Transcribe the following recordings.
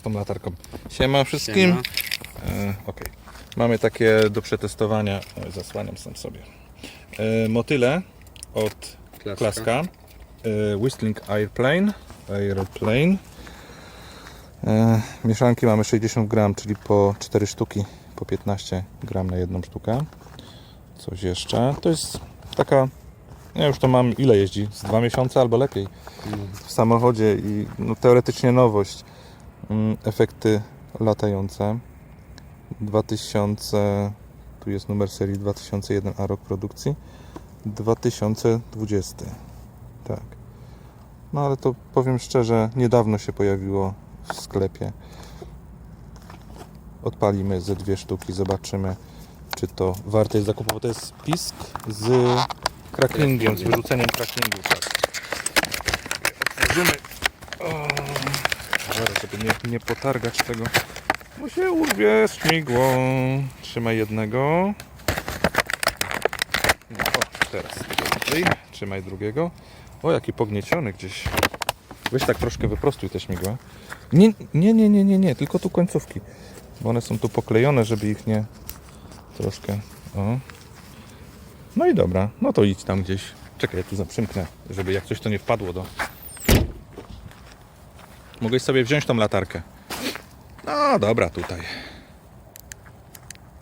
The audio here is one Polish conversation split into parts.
z tą latarką. Siema wszystkim. E, Okej. Mamy takie do przetestowania. Oj, zasłaniam sam sobie. E, motyle od Klaska. Klaska. E, Whistling Airplane. Airplane. E, mieszanki mamy 60 gram, czyli po 4 sztuki, po 15 gram na jedną sztukę. Coś jeszcze. To jest taka. Ja już to mam ile jeździ? Z dwa miesiące albo lepiej w samochodzie i no, teoretycznie nowość. Mm, Efekty latające. 2000, tu jest numer serii 2001, a rok produkcji 2020. Tak. No ale to powiem szczerze, niedawno się pojawiło w sklepie. Odpalimy ze dwie sztuki, zobaczymy, czy to warte jest zakupu. Bo to jest pisk z cracklingiem, z wyrzuceniem cracklingu. Tak. Otworzymy. Żeby nie, nie potargać tego. Bo się urwie śmigło. Trzymaj jednego. No, o, teraz. Tutaj. Trzymaj drugiego. O, jaki pognieciony gdzieś. Weź tak troszkę wyprostuj te śmigła. Nie, nie, nie, nie, nie, nie, tylko tu końcówki. Bo one są tu poklejone, żeby ich nie troszkę. O. No i dobra, no to idź tam gdzieś. Czekaj, ja tu zaprzymknę, żeby jak coś to nie wpadło do. Mogłeś sobie wziąć tą latarkę. No dobra, tutaj.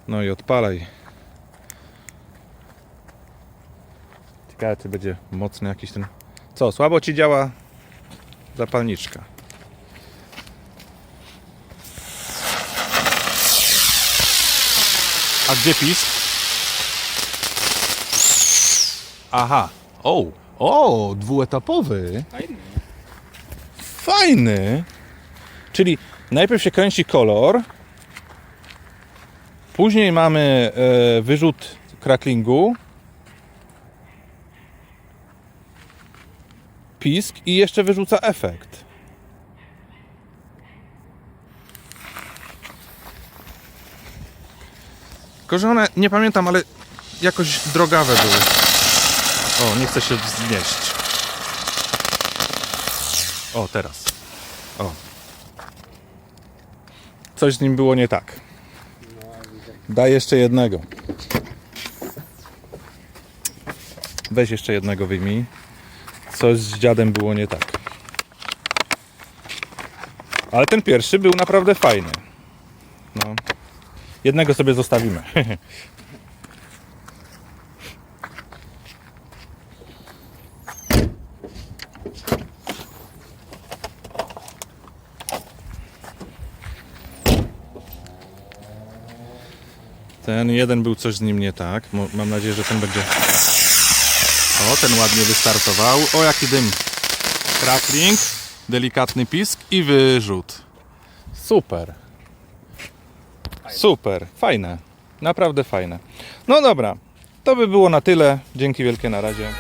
No i odpalaj. Ciekawe, czy będzie mocny jakiś ten. Co, słabo ci działa zapalniczka. A gdzie pisk? Aha. O, o, dwuetapowy. Fajny. Fajny. Czyli najpierw się kręci kolor, później mamy e, wyrzut cracklingu, pisk i jeszcze wyrzuca efekt. Tylko, że one, nie pamiętam, ale jakoś drogawe były. O, nie chce się wznieść. O, teraz. O. Coś z nim było nie tak. Daj jeszcze jednego. Weź jeszcze jednego wyjmij. Coś z dziadem było nie tak. Ale ten pierwszy był naprawdę fajny. No. Jednego sobie zostawimy. Ten jeden był coś z nim nie tak. Mam nadzieję, że ten będzie. O, ten ładnie wystartował. O, jaki dym. Crackling, delikatny pisk i wyrzut. Super. Super, fajne. Naprawdę fajne. No dobra, to by było na tyle. Dzięki wielkie na razie.